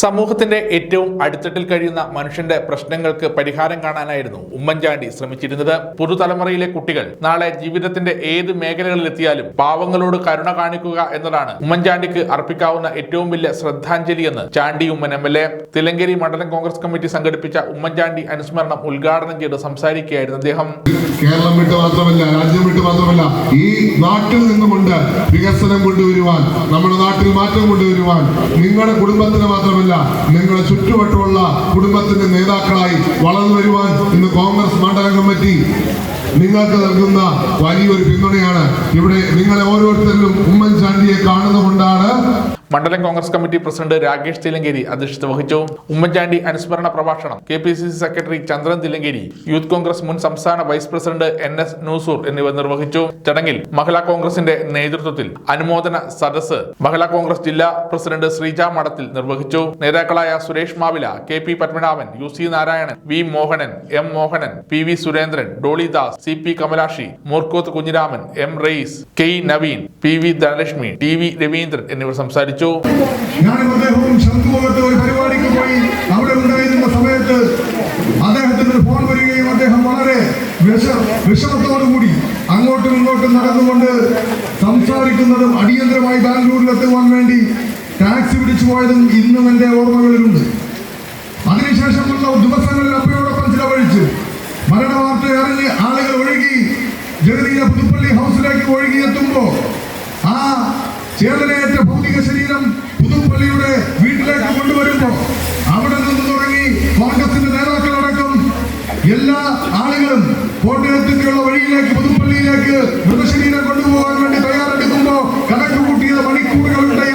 സമൂഹത്തിന്റെ ഏറ്റവും അടിത്തട്ടിൽ കഴിയുന്ന മനുഷ്യന്റെ പ്രശ്നങ്ങൾക്ക് പരിഹാരം കാണാനായിരുന്നു ഉമ്മൻചാണ്ടി ശ്രമിച്ചിരുന്നത്. പുതുതലമുറയിലെ കുട്ടികൾ നാളെ ജീവിതത്തിന്റെ ഏത് മേഖലകളിലെത്തിയാലും പാവങ്ങളോട് കരുണ കാണിക്കുക എന്നതാണ് ഉമ്മൻചാണ്ടിക്ക് അർപ്പിക്കാവുന്ന ഏറ്റവും വലിയ ശ്രദ്ധാഞ്ജലിയെന്ന് Chandy Oommen M L A. Thillankeri മണ്ഡലം കോൺഗ്രസ് കമ്മിറ്റി സംഘടിപ്പിച്ച ഉമ്മൻചാണ്ടി അനുസ്മരണം ഉദ്ഘാടനം ചെയ്ത് സംസാരിക്കുകയായിരുന്നു അദ്ദേഹം. കേരളം വിട്ട് മാത്രമല്ല രാജ്യം വിട്ട് മാത്രമല്ല ഈ നാട്ടിൽ നിന്നുകൊണ്ട് വികസനം കൊണ്ടുവരുവാൻ നമ്മുടെ നാട്ടിൽ മാറ്റം കൊണ്ടുവരുവാൻ നിങ്ങളുടെ കുടുംബത്തിന് മാത്രമല്ല നിങ്ങളുടെ ചുറ്റുവട്ടമുള്ള കുടുംബത്തിന്റെ നേതാക്കളായി വളർന്നു വരുവാൻ ഇന്ന് കോൺഗ്രസ് മണ്ഡലം കമ്മിറ്റി നിങ്ങൾക്ക് നൽകുന്ന വലിയൊരു പിന്തുണയാണ്. ഇവിടെ നിങ്ങളെ ഓരോരുത്തരിലും മണ്ഡലം Congress committee president Rakesh Thillankeri അധ്യക്ഷത വഹിച്ചു. ഉമ്മൻചാണ്ടി അനുസ്മരണ പ്രഭാഷണം. K P C C secretary Chandran Thillankeri youth Congress മുൻ സംസ്ഥാന vice president N S Nusoor എന്നിവർ നിർവഹിച്ചു. ചടങ്ങിൽ മഹിളാ കോൺഗ്രസിന്റെ നേതൃത്വത്തിൽ അനുമോദന സദസ് മഹിളാ കോൺഗ്രസ് ജില്ലാ പ്രസിഡന്റ് ശ്രീജ മഠത്തിൽ നിർവഹിച്ചു. നേതാക്കളായ Suresh Mavila K P Padmanabhan U C Narayanan V Mohanan M Mohanan P V Surendran Dollydas C P Kamalakshi Moorkoth Kunhiraman M Rais K Naveen P V Dhanalakshmi T V Raveendran എന്നിവർ സംസാരിച്ചു. ഞാനും അദ്ദേഹവും ശംഖുമുഖത്ത് ഒരു പരിപാടിക്ക് പോയി അവിടെ ഉണ്ടായിരുന്ന സമയത്ത് അദ്ദേഹത്തിന് ഫോൺ വരികയും അദ്ദേഹം വളരെ വിഷ വിഷമത്തോടുകൂടി അങ്ങോട്ടും ഇങ്ങോട്ടും നടന്നുകൊണ്ട് സംസാരിക്കുന്നതും അടിയന്തരമായി ബാംഗ്ലൂരിലെത്തുവാൻ വേണ്ടി ടാക്സി പിടിച്ചു പോയതും ഇന്നും എന്റെ ഓർമ്മകളിലുണ്ട്. അതിനുശേഷമുള്ള ദിവസങ്ങളിൽ അപ്പയോടൊപ്പം ചിലവഴിച്ചു മരണവാർത്ത അറിഞ്ഞ് ആളുകൾ ഒഴുകി ജഗതീയ പുതുപ്പള്ളി ഹൗസിലേക്ക് ഒഴുകിയെത്തുമ്പോ ആ ചേതനയേറ്റ ഭൗതിക ശരീരം പുതുപ്പള്ളിയുടെ വീട്ടിലേക്ക് കൊണ്ടുവരുമ്പോൾ അവിടെ നിന്ന് തുടങ്ങി കോൺഗ്രസിന്റെ നേതാക്കളടക്കം എല്ലാ ആളുകളും കോട്ടയത്തേക്കുള്ള വഴിയിലേക്ക് പുതുപ്പള്ളിയിലേക്ക് മൃതശരീരം കൊണ്ടുപോകാൻ വേണ്ടി തയ്യാറെടുക്കുമ്പോൾ കണക്ക് കൂട്ടിയ മണിക്കൂറുകളുടെ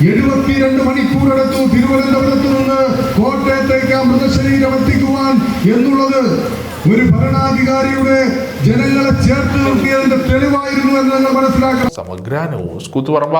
തുടങ്ങിയെങ്കിൽ മണിക്കൂർ എടുത്തു തിരുവനന്തപുരത്ത് നിന്ന് കോട്ടയത്തേക്ക് ആ മൃതശരീരം എത്തിക്കുവാൻ എന്നുള്ളത് ഒരു ഭരണാധികാരിയുടെ ജനങ്ങളെ ചേർത്ത് നിർത്തിയതിന്റെ തെളിവായിരുന്നു എന്ന് നിങ്ങൾ മനസ്സിലാക്കണം. സമഗ്ര ന്യൂസ് കൂത്തുപറമ്പ